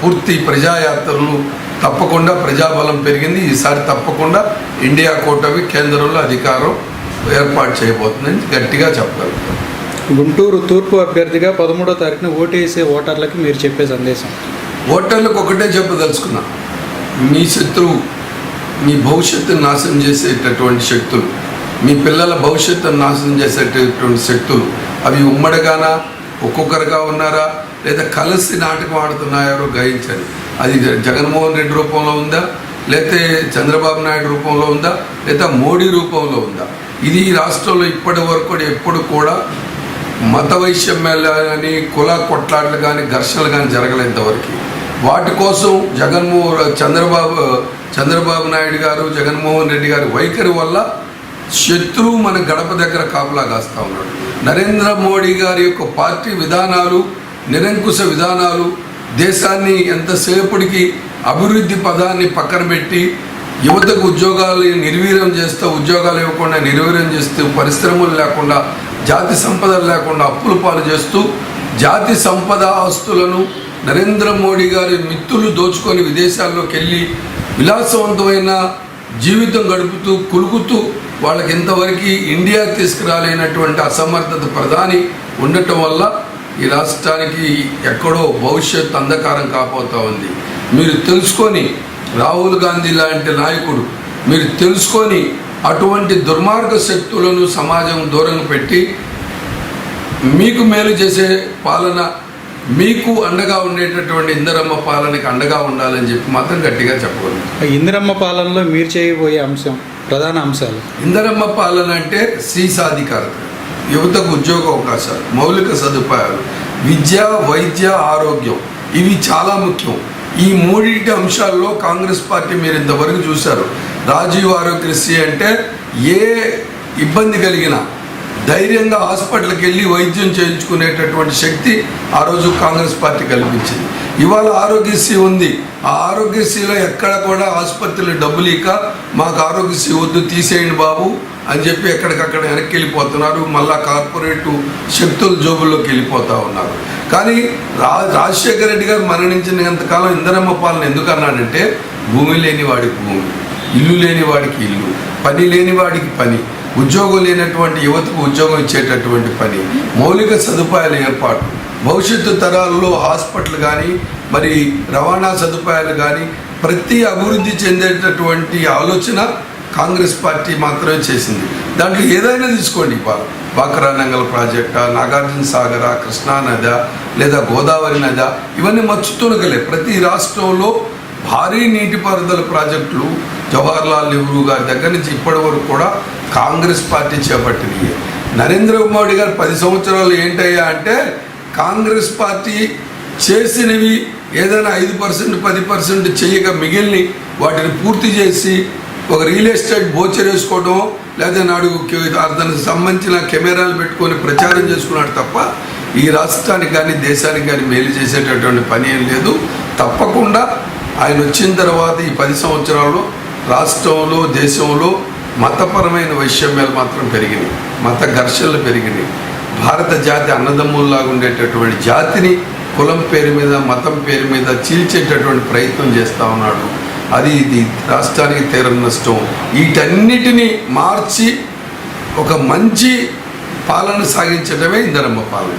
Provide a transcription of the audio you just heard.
పూర్తి ప్రజాయాత్రలు తప్పకుండా ప్రజాబలం పెరిగింది. ఈసారి తప్పకుండా ఇండియా కూటమి కేంద్రంలో అధికారం ఏర్పాటు చేయబోతుందని గట్టిగా చెప్పగలుగుతాం గుంటూరు తూర్పు అభ్యర్థిగా పదమూడో తారీఖున ఓటేసే ఓటర్లకి మీరు చెప్పే సందేశం. ఓటర్లకు ఒకటే చెప్పదలుచుకున్నా మీ శత్రువు మీ భవిష్యత్తును నాశనం చేసేటటువంటి శక్తులు మీ పిల్లల భవిష్యత్తును నాశనం చేసేటటువంటి శక్తులు అవి ఉమ్మడిగానా ఒక్కొక్కరుగా ఉన్నారా? లేదా కలిసి నాటకం ఆడుతున్నారో గ్రహించాలి అది జగన్మోహన్ రెడ్డి రూపంలో ఉందా? లేతే చంద్రబాబు నాయుడు రూపంలో ఉందా? లేదా మోడీ రూపంలో ఉందా? ఇది ఈ రాష్ట్రంలో ఇప్పటి వరకు ఎప్పుడు కూడా మత వైషమ్యాలు కానీ కుల కొట్లాట్లు కానీ ఘర్షణలు కానీ జరగలేంతవరకు వాటి కోసం జగన్మోహన్ చంద్రబాబు చంద్రబాబు నాయుడు గారు జగన్మోహన్ రెడ్డి గారి వైఖరి వల్ల శత్రువు మన గడప దగ్గర కాపులా కాస్తా ఉన్నాడు. నరేంద్ర మోడీ గారి యొక్క పార్టీ విధానాలు నిరంకుశ విధానాలు దేశాన్ని ఎంతసేపటికి అభివృద్ధి పదాన్ని పక్కన పెట్టి యువతకు ఉద్యోగాలు నిర్వీర్యం చేస్తూ ఉద్యోగాలు ఇవ్వకుండా నిర్వీర్యం చేస్తూ పరిశ్రమలు లేకుండా జాతి సంపదలు లేకుండా అప్పులు పాలు చేస్తూ జాతి సంపద ఆస్తులను నరేంద్ర మోడీ గారి మిత్తులు దోచుకొని విదేశాల్లోకి వెళ్ళి విలాసవంతమైన జీవితం గడుపుతూ కులుకుతూ వాళ్ళకి ఇంతవరకు ఇండియా తీసుకురాలేనటువంటి అసమర్థత ప్రధాని ఉండటం వల్ల ఈ రాష్ట్రానికి ఎక్కడో భవిష్యత్ అంధకారం కాపోతా ఉంది. మీరు తెలుసుకొని రాహుల్ గాంధీ లాంటి నాయకుడు మీరు తెలుసుకొని అటువంటి దుర్మార్గ శక్తులను సమాజం దూరంగా పెట్టి మీకు మేలు చేసే పాలన మీకు అండగా ఉండేటటువంటి ఇందరమ్మ పాలనకి అండగా ఉండాలని చెప్పి మాత్రం గట్టిగా చెప్పగలను. ఇందిరమ్మ పాలనలో మీరు చేయబోయే అంశం ప్రధాన అంశాలు? ఇందరమ్మ పాలన అంటే స్త్రీ సాధికారత యువతకు ఉద్యోగ అవకాశాలు మౌలిక సదుపాయాలు విద్య వైద్య ఆరోగ్యం ఇవి చాలా ముఖ్యం. ఈ మూడింటి అంశాల్లో కాంగ్రెస్ పార్టీ మీరు ఇంతవరకు చూశారు. రాజీవ్ ఆరోగ్యశ్రీ అంటే ఏ ఇబ్బంది కలిగినా ధైర్యంగా హాస్పిటల్కి వెళ్ళి వైద్యం చేయించుకునేటటువంటి శక్తి ఆ రోజు కాంగ్రెస్ పార్టీ కల్పించింది. ఇవాళ ఆరోగ్యశ్రీ ఉంది. ఆ ఆరోగ్యశ్రీలో ఎక్కడ కూడా ఆసుపత్రులు డబ్బులు ఇక మాకు ఆరోగ్యశ్రీ వద్దు తీసేయండి బాబు అని చెప్పి ఎక్కడికక్కడ వెనక్కి వెళ్ళిపోతున్నారు. మళ్ళా కార్పొరేట్ శక్తుల జోబుల్లోకి వెళ్ళిపోతా ఉన్నారు. కానీ రా రాజశేఖర రెడ్డి గారు మరణించినంతకాలం ఇందరమ్మ పాలన ఎందుకు అన్నాడంటే భూమి లేని వాడికి భూమి ఇల్లు లేని వాడికి ఇల్లు పని లేని వాడికి పని. ఉద్యోగం లేనటువంటి యువతకు ఉద్యోగం ఇచ్చేటటువంటి పని. మౌలిక సదుపాయాల ఏర్పాటు. భవిష్యత్తు తరాల్లో హాస్పిటల్ కానీ మరి రవాణా సదుపాయాలు కానీ ప్రతి అభివృద్ధి చెందేటటువంటి ఆలోచన కాంగ్రెస్ పార్టీ మాత్రమే చేసింది. దాంట్లో ఏదైనా తీసుకోండి ఇవాళ. బాక్రా నంగల్ ప్రాజెక్టా నాగార్జున సాగరా కృష్ణా నద లేదా గోదావరి నద ఇవన్నీ మచ్చుతునగలే. ప్రతి రాష్ట్రంలో భారీ నీటిపారుదల ప్రాజెక్టులు జవహర్లాల్ నెహ్రూ గారి దగ్గర నుంచి ఇప్పటి వరకు కూడా కాంగ్రెస్ పార్టీ చేపట్టినవి. నరేంద్ర మోడీ గారు పది సంవత్సరాలు ఏంటయ్యా అంటే కాంగ్రెస్ పార్టీ చేసినవి ఏదైనా ఐదు పర్సెంట్ పది పర్సెంట్ చేయక మిగిలిని వాటిని పూర్తి చేసి ఒక రియల్ ఎస్టేట్ బోచర్ వేసుకోవడం లేదా నాడు అతనికి దానికి సంబంధించిన కెమెరాలు పెట్టుకొని ప్రచారం చేసుకున్నాడు తప్ప ఈ రాష్ట్రానికి కానీ దేశానికి కానీ మేలు చేసేటటువంటి పని ఏం లేదు. తప్పకుండా ఆయన వచ్చిన తర్వాత ఈ పది సంవత్సరాల్లో రాష్ట్రంలో దేశంలో మతపరమైన వైషమ్యాలు మాత్రం పెరిగినాయి. మత ఘర్షణలు పెరిగినాయి. భారత జాతి అన్నదమ్ముల్లాగా ఉండేటటువంటి జాతిని కులం పేరు మీద మతం పేరు మీద చీల్చేటటువంటి ప్రయత్నం చేస్తూ ఉన్నాడు. అది ఇది రాష్ట్రానికి తీరం నష్టం. వీటన్నిటిని మార్చి ఒక మంచి పాలన సాగించడమే ఇందరమ్మ పాలన.